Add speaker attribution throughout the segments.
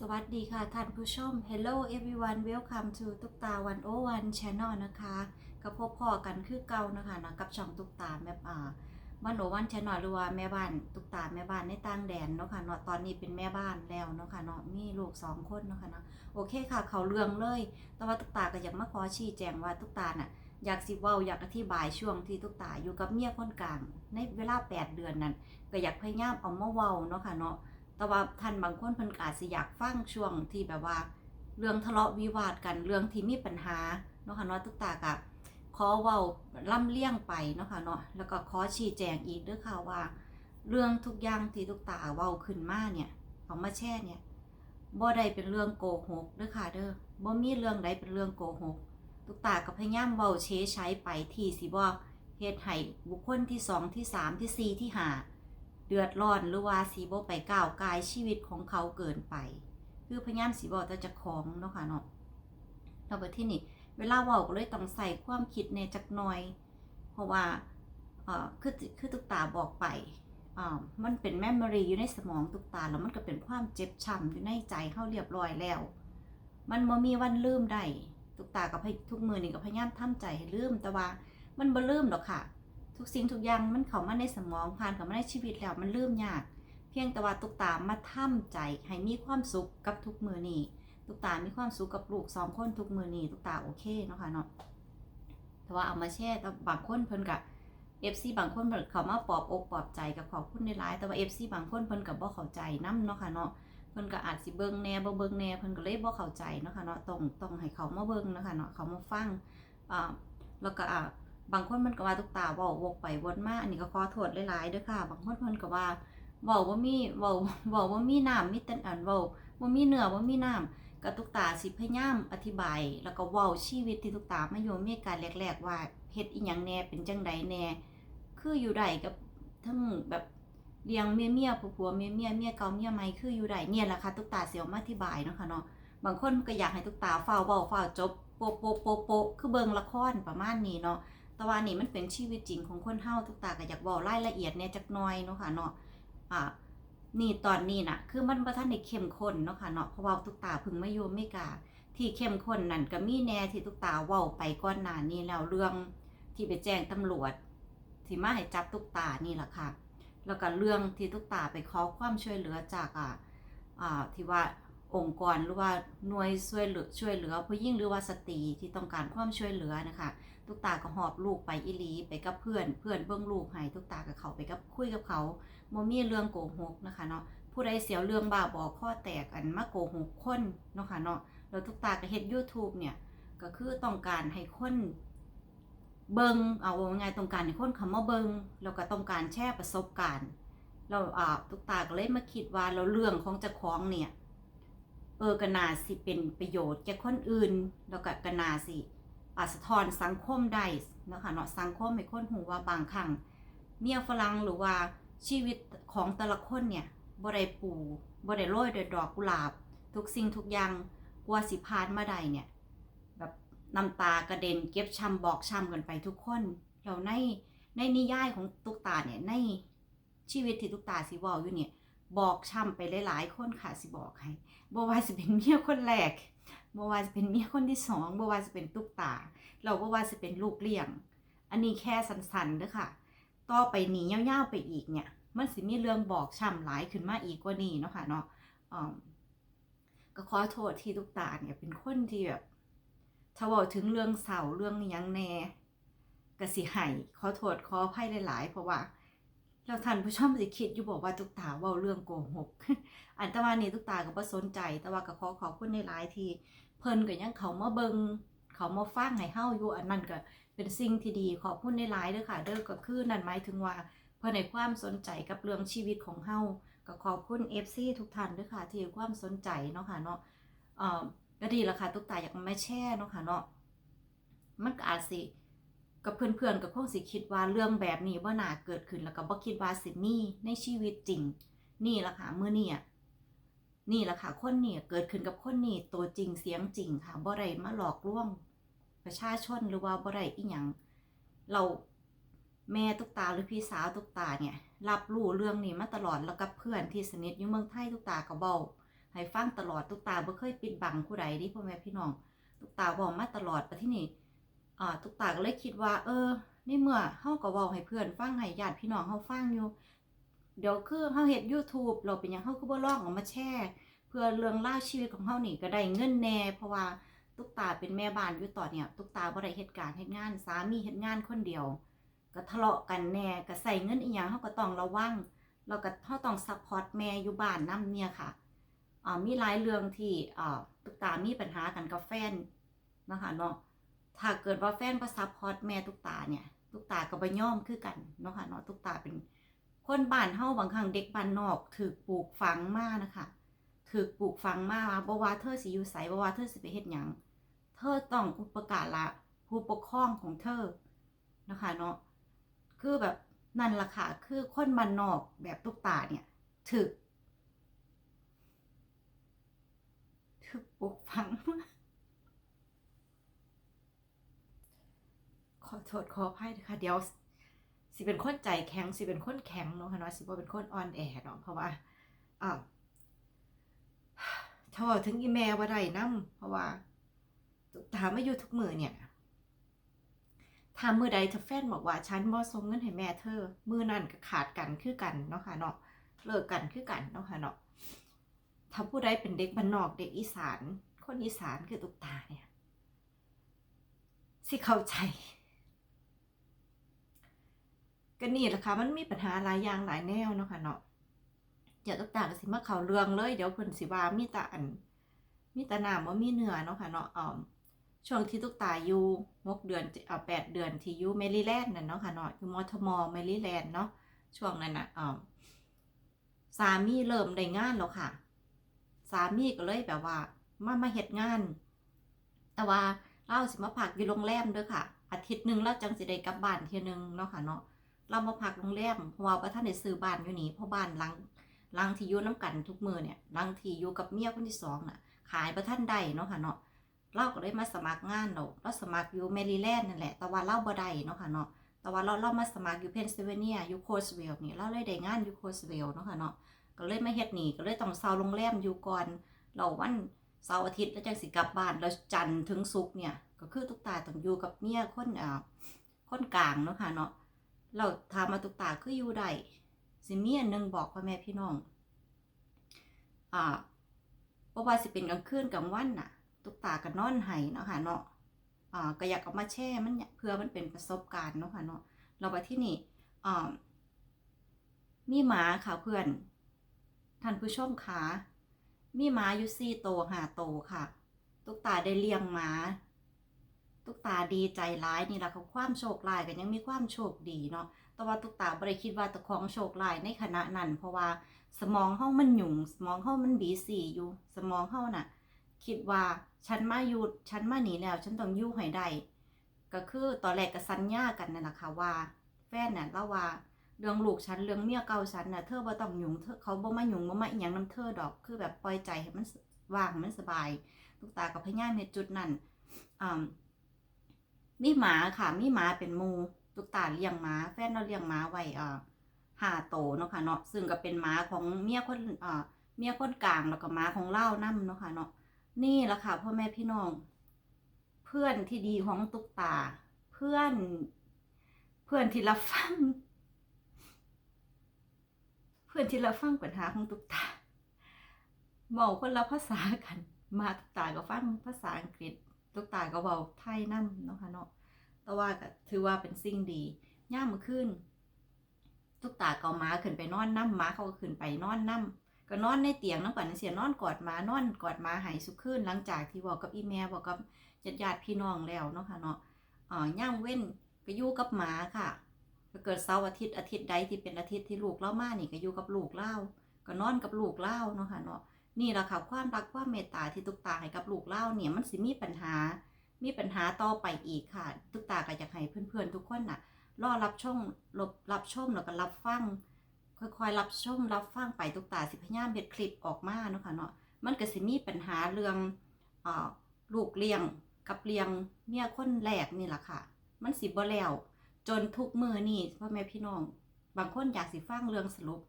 Speaker 1: สวัสดีค่ะท่านผู้ชม Hello everyone welcome to ตุกตา 101 channel นะคะกับพบพ่อกันคือเก่านะคะนะกับช่องตุกตาแม่อ่าวันโอวันแชน e l หรือว่าแม่บ้านตุกตาแม่บ้านในต่างแดนเนาะค่ะเนาะตอนนี้เป็นแม่บ้านแล้วเนาะค่ะเนาะมีลูกสองคนเนาะค่ะเนาะโอเคค่ะ เขาเรื่องเลย แต่ว่าตุกตาก็อยากมาขอชี้แจงว่าตุกตาน่ะอยากสิเว้าอยากอธิบายช่วงที่ตุกตาอยู่กับเมียคนกลาง ในเวลา 8 เดือนนั้นก็อยากพยายามเอามาเว้าเนาะค่ะเนาะ แต่ว่าท่านบางคนเพิ่นก็อาจสิอยากฟังช่วงที่แบบว่า เรื่องทะเลาะวิวาทกันเรื่องที่มีปัญหาเนาะค่ะเนาะทุกตากะขอเว้าล่ำเลี่ยงไปเนาะค่ะเนาะแล้วก็ขอชี้แจงอีกด้วยค่ะว่า เรื่องทุกอย่างที่ทุกตาเว้าขึ้นมาเนี่ยเอามาแช่เนี่ยบ่ได้เป็นเรื่องโกหกเด้อค่ะเด้อบ่มีเรื่องใดเป็นเรื่องโกหกทุกตาก็พยายามเว้าเชใช้ไปที่สิบ่เฮ็ดให้บุคคลที่สองที่สามที่สี่ที่ห้า ดือดร้อนหรือว่าสีบ่ไปก้าวกายชีวิตของเขาเกินไป คือพยายามสีบอกแต่จะของเนาะค่ะเนาะเราไปที่นี่เวลาเว้าก็เลยต้องใส่ความคิดในจักหน่อย เพราะว่าเอ่อคือคือตุกตาบอกไปอ่ามันเป็นแมมโมรีอยู่ในสมองตุกตาแล้วมันก็เป็นความเจ็บช้ำอยู่ในใจเฮาเรียบร้อยแล้ว มันบ่มีวันลืมได้ตุกตากับทุกมือนี่ก็พยายามทำใจให้ลืมแต่ว่ามันบ่ลืมหรอกค่ะ ทุกสิ่งทุกอย่างมันเข้ามาในสมองผ่านเข้ามาในชีวิตแล้วมันลืมยาก เพียงแต่ว่าตุกตามาทำใจให้มีความสุขกับทุกมือนี้ตุกตามีความสุขกับลูกสองคนทุกมือนี้ตุกตาโอเคเนาะค่ะเนาะแต่ว่าเอามาแช่แต่บางคนเพิ่นกับเอฟซีบางคนเพิ่นเขามาปอบอกปอบใจกับขอบคุณในหลายแต่ว่าเอฟซีบางคนเพิ่นกับบ่เข้าใจนํเนาะค่ะเนาะเพิ่นก็อาจสิเบิ่งแน่บ่เบิ่งแน่เพิ่นก็เลยบ่เข้าใจเนาะค่ะเนาะต้องต้องให้เขามาเบิ่งเนาะค่ะเนาะเขามาฟังอ่าแล้วก็อ่า บางคนมันก็ว่าตุกตาเว้าวกไปวนมาอันนี้ก็ขอโทษหลายๆด้อค่ะ บางคนเพิ่นก็ว่าเว้าบ่มีเว้าเว้าบ่มีน้ำมีแต่อันเว้าบ่มีเนื้อบ่ามีน้ำก็ตุกตาสิพยายามอธิบาย แล้วก็ว้าชีวิตที่ตุกตามาอยู่อเมริการแรกๆว่าเฮ็ดอีหยังแน่เป็นจังใดแน่ คืออยู่ได้กับทั้งแบบเลี้ยงเมียเมียผัวผัวเมียเมียเมียเก่าเมียใหม่คืออยู่ได้เนี่ยแหละค่ะตุกตาเสิเอามาอธิบายเนาะค่ะเนาะบางคนก็อยากให้ตุกตาเฝ้าเว้าเฝ้าจบโปะโปะโปโปะคือเบิงละครประมาณนี้เนาะ แต่ว่านี่มันเป็นชีวิตจริงของคนเฮาทุกตาก็อยากบอกรายละเอียดเนี่ยจักหน่อยเนาะค่ะเนาะอ่านี่ตอนนี้น่ะคือมันบ่ทันได้เข้มข้นเนาะค่ะเนาะเพราะว่าทุกตาพิ่งมาอยู่อเมริกาที่เข้มข้นนั่นก็มีแน่ที่ทุกตาเว้าไปก่อนหน้านี้แล้วเรื่องที่ไปแจ้งตำรวจที่มาให้จับทุกตานี่แหละค่ะ แล้วก็เรื่องที่ทุกตาไปขอความช่วยเหลือจากอ่าอ่าที่ว่า องค์กรหรือว่าหน่วยช่วยเหลือช่วยเหลือผู้หญิงหรือว่าสตรีที่ต้องการความช่วยเหลือนะคะ ทุกตาก็หอบลูกไปอีหลีไปกับเพื่อน เพื่อนเบิ้งลูกให้ทุกตากับเขาไปกับคุยกับเขาโมมีเรื่องโกหกนะคะเนาะผู้ใดเสียวเรื่องบ้าบอข้อแตกอันมาโกหกคนเนาะค่ะเนาะแล้วทุกตาก็เฮ็ด YouTube เนี่ยก็คือต้องการให้คนเบิงเอาว่าไงต้องการให้คนเขามาเบิงแล้วก็ต้องการแชร์ประสบการณ์เราอ่าทุกตาก็เลยมาคิดว่าเราเรื่องของเจ้าของเนี่ย เออก็น่าสิเป็นประโยชน์แก่คนอื่น แล้วก็ก็น่าสิอาสะท้อนสังคมได้เนาะคะเนาะสังคมให้คนหูว่าบางครั้งเมียฝรั่งหรือว่าชีวิตของแต่ละคนเนี่ยบ่ได้ปูบ่ได้โรยด้วยดอกกุหลาบ ทุกสิ่งทุกอย่างกว่าสิผ่านมาได้เนี่ยแบบน้ำตากระเด็นเก็บช้ำบอกช้ำกันไปทุกคนเราในในนิยายของตุกตาเนี่ยในชีวิตที่ตุกตาสิบอกอยู่เนี่ย บอกช้ำไปหลายๆคนค่ะสิบอกให้บ่ว่าสิเป็นเมียคนแรกบ่ว่าจะเป็นเมียคนที่สองบ่ว่าจะเป็นตุ๊กตา เราบ่ว่าจะเป็นลูกเลี้ยง อันนี้แค่สันๆเด้อค่ะ ต่อไปนี้ยาวๆไปอีกเนี่ย มันสิมีเรื่องบอกช้ำหลายขึ้นมาอีกกว่านี้เนาะค่ะเนาะก็ขอโทษที่ตุ๊กตาเนี่ยเป็นคนที่แบบถ้าบอกถึงเรื่องเศร้าเรื่องยังแน่ก็สิให้ขอโทษขออภัยหลายๆ เพราะว่า เราท่านผู้ชมสิคิดอยู่บอกว่าตุกตาเว้าเรื่องโกหก อันตะวันนี้ตุ๊กตาก็บ่สนใจ แต่ว่าก็ขอขอบคุณในหลายที่เพิ่นก็ยังเขามาเบิงเขามาฟังให้เฮาอยู่อันนั้นก็เป็นสิ่งที่ดีขอบคุณในหลายเด้อค่ะ เด้อก็คือนั่นหมายถึงว่าเพิ่นให้ความสนใจกับเรื่องชีวิตของเฮาก็ขอบคุณ FC ทุกท่านด้อค่ะ ที่ให้ความสนใจเนาะค่ะเนาะเอ่อก็ดีละค่ะตุ๊กตาอยากมาแชร์เนาะค่ะเนาะมันก็อาจสิ กับเพื่อนๆก็คงสิคิดว่าเรื่องแบบนี้บ่น่าเกิดขึ้นแล้วก็บ่คิดว่าสิมีในชีวิตจริง นี่ละค่ะเมื้อนี้อะนี่แหละค่ะคนนี่เกิดขึ้นกับคนนี่ตัวจริงเสียงจริงค่ะบ่ได้มาหลอกลวง ประชาชนหรือว่าบ่ได้อีหยังเราแม่ตุกตาหรือพี่สาวตุกตาเนี่ยรับรู้เรื่องนี้มาตลอดแล้วกับเพื่อนที่สนิทอยู่เมืองไทยตุกตาก็เว้าให้ฟังตลอดตุกตาบ่เคยปิดบังผู้ใดดิพ่อแม่พี่น้องตุกตาบอกมาตลอดแต่ที่นี่ อ่าตุกตาก็เลยคิดว่า เออในเมื่อเฮาก็เว้าให้เพื่อนฟังให้ญาติพี่น้องเฮาฟังอยู่ เดี๋ยวคือเฮาเฮ็ด YouTube เราเป็นหยังเฮาคือบ่ลองเออกมาแชร์เพื่อเรื่องราวชีวิตของเฮานี่ก็ได้เงินแหน่ เพราะว่าตุกตาเป็นแม่บ้านอยู่ตอนเนี้ยตุกตาบ่ได้เฮ็ดการเฮ็ดงาน สามีเฮ็ดงานคนเดียว ก็ทะเลาะกันแหน่ก็ใส่เงินอีหยังเฮาก็ต้องระวังเราก็เฮาต้องซัพพอร์ตแม่อยู่บ้านนํเนี่ยค่ะอ่ามีหลายเรื่องที่อ่าตุกตามีปัญหากันกับแฟนนะคะเนาะ ถ้าเกิดว่าแฟนบ่ซัพพอร์ตแม่ตุกตาเนี่ย ตุกตาก็บ่ยอมคือกันเนาะค่ะเนาะตุกตาเป็นคนบ้านเฮาบางครั้งเด็กบ้านนอกถูกปลูกฝังมากนะคะถูกปลูกฝังมาว่าบ่ว่าเธอสิอยู่ไสบ่ว่าเธอสิไปเฮ็ดหยังเธอต้องอุปการะผู้ปกครองของเธอนะคะเนาะคือแบบนั่นล่ะค่ะคือคนบ้านนอกแบบตุกตาเนี่ยถูกถูกปลูกฝังมา ขอโทษขออภัยนะคะเดี๋ยวสิเป็นคนใจแข็งสิเป็นคนแข็งเนาะค่ะเนาะสิบ่เป็นคนอ่อนแอเนาะเพราะว่าอ่าถ้าว่าถึงอีแม่ว่าได้นํเพราะว่าถามมาอยู่ทุกมือเนี่ยถ้ามือใดเธอแฟนบอกว่าฉันบ่ส่งเงินให้แม่เธอ มือนั่นก็ขาดกันคือกันเนาะค่ะเนาะเลิกกันคือกันเนาะค่ะเนาะถ้าผู้ใดเป็นเด็กบ้านนอกเด็กอีสาน คนอีสานคือตุกตาเนี่ยสิเข้าใจ ก็นนี่แหละค่ะมันมีปัญหาหลายอย่างหลายแนวเนาะค่ะเนาะเดี๋ยวตุกตาก็สิมาเข้าเรืองเลย เดี๋ยวเพิ่นสิว่ามีแต่อัน มีแต่น้ำบ่ามีเนื้อเนาะค่ะเนาะอ่อช่วงที่ตุกตาอยู่6เดือนเอ่อ8เดือนที่อยู่แมริแลนด์นั่นเนาะค่ะเนาะอยู่มอทมแมริแลนด์เนาะช่วงนั้นน่ะอ่อสามีเริ่มได้งานแล้วค่ะ สามีก็เลยแบบว่า มามาเฮ็ดงาน แต่ว่าเราสิมาพักอยู่โรงแรมด้อค่ะ อาทิตย์หนึ่งเราจังสิได้กลับบ้านเที่ยนึงเนาะค่ะเนาะ เรามาพักโรงแรมเพราะว่าบ่ทันได้ซื้อบ้านอยู่นี่เพราะบ้านหลังหลังที่อยู่น้ำกันทุกมือเนี่ยหลังที่อยู่กับเมียคนที่สองน่ะ ขายบ่ทันได้เนาะค่ะเนาะเราก็เลยมาสมัครงานเนาะเราสมัครอยู่แมริแลนด์นั่นแหละแต่ว่าเราบ่ได้เนาะค่ะเนาะแต่ว่าเราเรามาสมัครอยู่เพนซิลเวเนียอยู่โคสเวลนี่เราเลยได้งานอยู่โคสเวลเนาะค่ะเนาะก็เลยมาเฮ็ดนี่ก็เลยต้องเซาโรงแรมอยู่ก่อนเราวันเสาร์อาทิตย์แล้วจังสิกลับบ้านแล้วจันทร์ถึงศุกร์เนี่ยก็คือทุกตาต้องอยู่กับเมียคนอ่าคนกลางเนาะค่ะเนาะ เราถามมาตุกตาคืออยู่ได้สิมีอันหนึงบอกพ่อแม่พี่น้อง อ่าบ่ว่าสิเป็นกลางคืนกลางวันน่ะ ตุกตาก็นอนไห้เนาะค่ะเนาะ อ่าก็อยากเอามาแช่มันเนี่ยเพื่อมันเป็นประสบการณ์เนาะค่ะเนาะ เราไปที่นี่อ่ามีหมาค่ะเพื่อน ท่านผู้ชมคะมีหมาอยู่สี่โตวห้าโตวค่ะ ตุกตาได้เลี้ยงหมา ตุกตาดีใจร้ายนี่แหละเขาความโชคร้ายกันยังมีความโชคดีเนาะ แต่ว่าตุกตาบ่ได้คิดว่าตะของโชคร้ายในขณะนั้น เพราะว่าสมองเฮามันหยุ่งสมองเฮามันบีสีอยู่ สมองเฮาน่ะ คิดว่าฉันมาอยู่ฉันมาหนีแล้ว ฉันต้องยู่ให้ได้ก็คือตอนแรกก็สัญญากันนั่นแหละค่ะว่า แฟนน่ะเล่าว่าเรื่องลูกฉันเรื่องเมียเก่าฉันน่ะเธอบ่ต้องหยุ่งเธอเขาบ่มายุ่งบ่มาอีหยังนํเธอดอกคือแบบปล่อยใจให้มันว่างมันสบาย ตุกตาก็พยายามเฮ็ดจุดนั้นอ่า มีหมาค่ะ มีหมาเป็นมูตุกตาเลี้ยงหมา แฟนเราเลี้ยงหมาไว้อ่อห้าโตเนาะค่ะเนาะซึ่งก็เป็นหมาของเมียคนอ่อเมียคนกลางแล้วก็หมาของเล่านํเนาะค่ะเนาะนี่แหละค่ะพ่อแม่พี่น้อง เพื่อนที่ดีของตุกตา เพื่อน เพื่อนที่รับฟัง เพื่อนที่รับฟังปัญหาของตุกตาเว้าคนละภาษากัน มาตุกตาก็ฟังภาษาอังกฤษ ตุกตาก็เว้าไทยนำเนาะค่ะเนาะแต่ว่าก็ถือว่าเป็นสิ่งดีย่ามมื้อคืนตุกตาก็มาขึ้นไปนอนนํหมาเขาก็ขึ้นไปนอนนํก็นอนในเตียงน้ำกันเสียนอนกอดมานอนกอดมาให้สุขคืนหลังจากที่เว้ากับอีแม่เว้ากับญาติๆพี่น้องแล้วเนาะค่ะเนาะอ่าย่ามเว้นก็อยู่กับหมาค่ะก็เกิดเสาร์อาทิตย์อาทิตย์ใดที่เป็นอาทิตย์ที่ลูกเล่ามานี่ก็อยู่กับลูกเล่าก็นอนกับลูกเล่าเนาะค่ะเนาะ นี่แหละค่ะความรักความเมตตาที่ตุกตาให้กับลูกเล่าเนี่ยมันสิมีปัญหา มีปัญหาต่อไปอีกค่ะ ตุกตาก็อยากให้เพื่อนๆทุกคนน่ะรอรับชมรับรับชมแล้วก็รับฟังค่อยๆรับชมรับฟังไปตุกตาสิพยายามเฮ็ดคลิปออกมาเนาะค่ะเนาะมันก็สิมีปัญหาเรื่องอลูกเลี้ยงกับเลี้ยงเมียคนแรกนี่แหละค่ะ มันสิบ่แล้ว จนทุกมือนี่พ่อแม่พี่น้อง บางคนอยากสิฟังเรื่องสรุป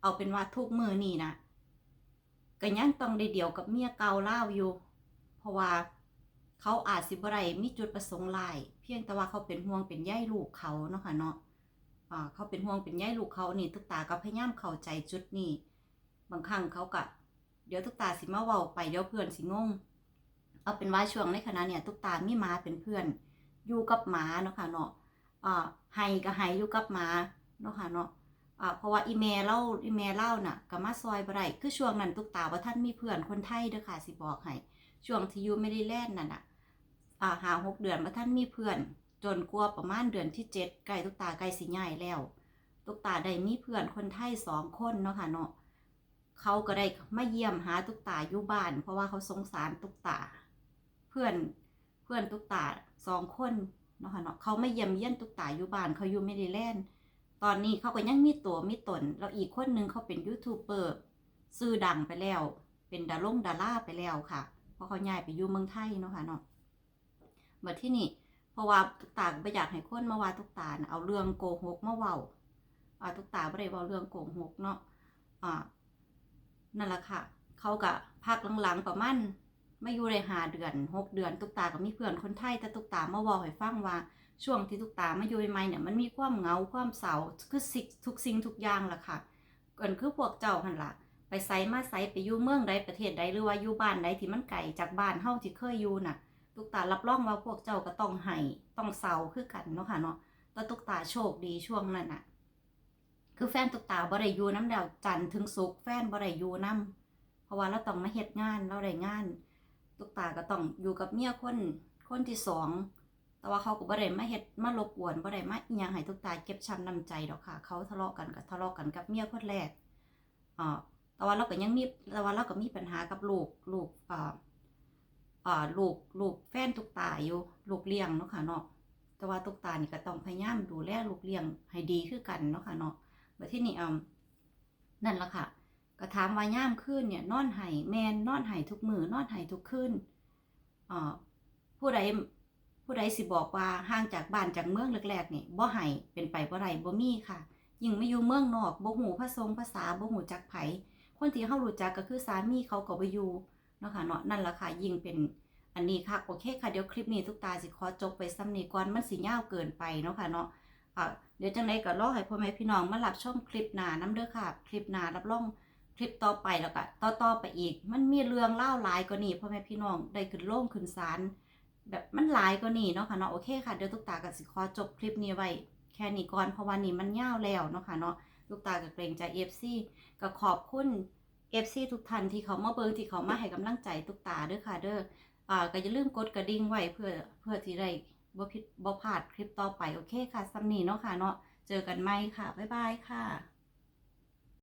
Speaker 1: เอาเป็นว่าทุกมือนี่นะ กก็ยังต้องได้เดียวกับเมียเก่าเล่าอยู่ เพราะว่าเขาอาจสิบได้มีจุดประสงค์ลาย เพียงแต่ว่าเขาเป็นห่วงเป็นใยลูกเขาเนาะค่ะเนาะเขาเป็นห่วงเป็นใยลูกเขานี่ทุกตาก็พยายามเข้าใจจุดนี้ บางครั้งเขาก็เดี๋ยวทุกตาสิมาเว้าไปเดี๋ยวเพื่อนสิงงเอาเป็นว่าช่วงในขณะเนี่ย ทุกตามีมาเป็นเพื่อนอยู่กับหมาเนาะค่ะเนาะอ่าไฮก็ไฮอยู่กับหมาเนาะค่ะเนาะ เพราะว่าอีเมลเล่าอีเมลเล่าน่ะก็มาซอยบได้คือช่วงนั้นทุกตาว่าท่านมีเพื่อนคนไทยเด้อค่ะสิบอกให้ช่วงที่ยูไม่ได้แล่นนั่นน่ะหาหกเดือนว่าท่านมีเพื่อน จนกลัวประมาณเดือนที่เจ็ดใกล้ทุกตาใกล้สิใหญ่แล้วทุกตาได้มีเพื่อนคนไทยสองคนเนาะค่ะเนาะเขาก็ได้มาเยี่ยมหาตุกตาอยู่บ้าน เพราะว่าเขาสงสารตุกตา เพื่อนเพื่อนตุกตาสองคนเนาะค่ะเนาะเขาไม่เยี่ยมเยี่ยนตุกตาอยู่บ้านเขาอยู่ไม่ได้แล่น ตอนนี้เขาก็ยังมีตัวมีตน แล้วอีกคนนึงเขาเป็นยูทูบเบอร์ซื้อดังไปแล้ว เป็นดารงดาราไปแล้วค่ะ เพราะเขาย้ายไปอยู่เมืองไทยเนาะค่ะเนาะมื่อที่นี่เพราะว่าตุกตาไม่อยากให้คนมาว่าตุกตานะเอาเรื่องโกหกมาเว้าอ่าตุกตาไม่ได้เว้าเรื่องโกหกเนาะอ่านั่นแหละค่ะ เขาก็พักหลังๆประมาณไม่อยู่ได้หาเดือนหกเดือน ตุกตาก็มีเพื่อนคนไทยแต่ตุกตามาบอกให้ฟังว่า ช่วงที่ตุกตามาอยู่ใหม่เนี่ยมันมีความเงาความเศร้าคือสิทุกสิ่งทุกอย่างล่ะค่ะเกินคือพวกเจ้าหันล่ะไปไซมาไซไปอยู่เมืองใดประเทศใดหรือว่าอยู่บ้านใดที่มันไกลจากบ้านเฮาที่เคยอยู่น่ะตุกตารับรองว่าพวกเจ้าก็ต้องให้ต้องเศร้าคือกันเนาะค่ะเนาะแต่ตุกตาโชคดีช่วงนั้นน่ะ คือแฟนตุกตาบ่ได้อยู่น้ำดาวจันทร์ถึงศุกแฟนบ่ได้อยู่น้ำเพราะว่าเราต้องมาเฮ็ดงานเราได้งาน ตุกตาก็ต้องอยู่กับเมียคนคนที่สอง แต่ว่าเขาก็บ่ได้มาเฮ็ดมารบกวนบ่ได้มาอิหยังให้ตุกตาเก็บช้ำน้ำใจดอกค่ะ เขาทะเลาะกันก็ทะเลาะกันกับเมียคนแรกอ่าแต่ว่าเราก็ยังมีแต่ว่าเราก็มีปัญหากับลูกลูกอ่าอ่าลูกลูกแฟนตุกตาอยู่ลูกเลี้ยงเนาะค่ะเนาะแต่ว่าตุกตานี่ก็ต้องพยายามดูแลลูกเลี้ยงให้ดีคือกันเนาะค่ะเนาะบบที่นี่อ่านั่นละค่ะก็ถามว่าย่ามขึ้นเนี่ยนอนไห้แมนนอนไห้ทุกมือนอนไห้ทุกคืนอ่าผู้ใด ผู้ใดสิบอกว่าห่างจากบ้านจากเมืองแรกๆนี่บ่ไห้เป็นไปบ่ได้บ่มีค่ะ ยิ่งไม่อยู่เมืองนอกบ่หูภาษงภาษาบ่หูจักไผคนที่เฮารู้จักก็คือสามีเขาก็บ่อยู่เนาะค่ะเนาะนั่นล่ะค่ะยิ่งเป็นอันนี้ค่ะโอเคค่ะเดี๋ยวคลิปนี้ทุกตาสิขอจบไปซ้ำนี้ก่อนมันสิยาวเกินไปเนาะค่ะเนาะอ่าเดี๋ยวจังไดก็รอให้พ่อแม่พี่น้องมารับชมคลิปหน้านํเด้อค่ะ คลิปหน้ารับรองคลิปต่อไปแล้วก็ต่อต่อไปอีก มันมีเรื่องเล่าหลายกว่านี้พ่อแม่พี่น้องได้ขึ้นโล่งขึ้นศาล แบบมันหลายกว่านี้เนาะค่ะเนาะโอเคค่ะเดี๋ยวตุ๊กตากับสิขอจบคลิปนี้ไว้แค่นี้ก่อนเพราะว่านี่มันยาวแล้วเนาะค่ะเนาะตุ๊กตากับเกรงใจเอฟซีก็ขอบคุณเอฟซีทุกท่านที่เขามาเบิงที่เขามาให้กำลังใจตุ๊กตาเด้อค่ะเด้ออ่าก็อย่าลืมกดกระดิ่งไว้เพื่อเพื่อที่ได้บ่ผิดบ่พลาดคลิปต่อไปโอเคค่ะซัมนี่เนาะค่ะเนาะเจอกันใหม่ค่ะบ๊ายบายค่ะ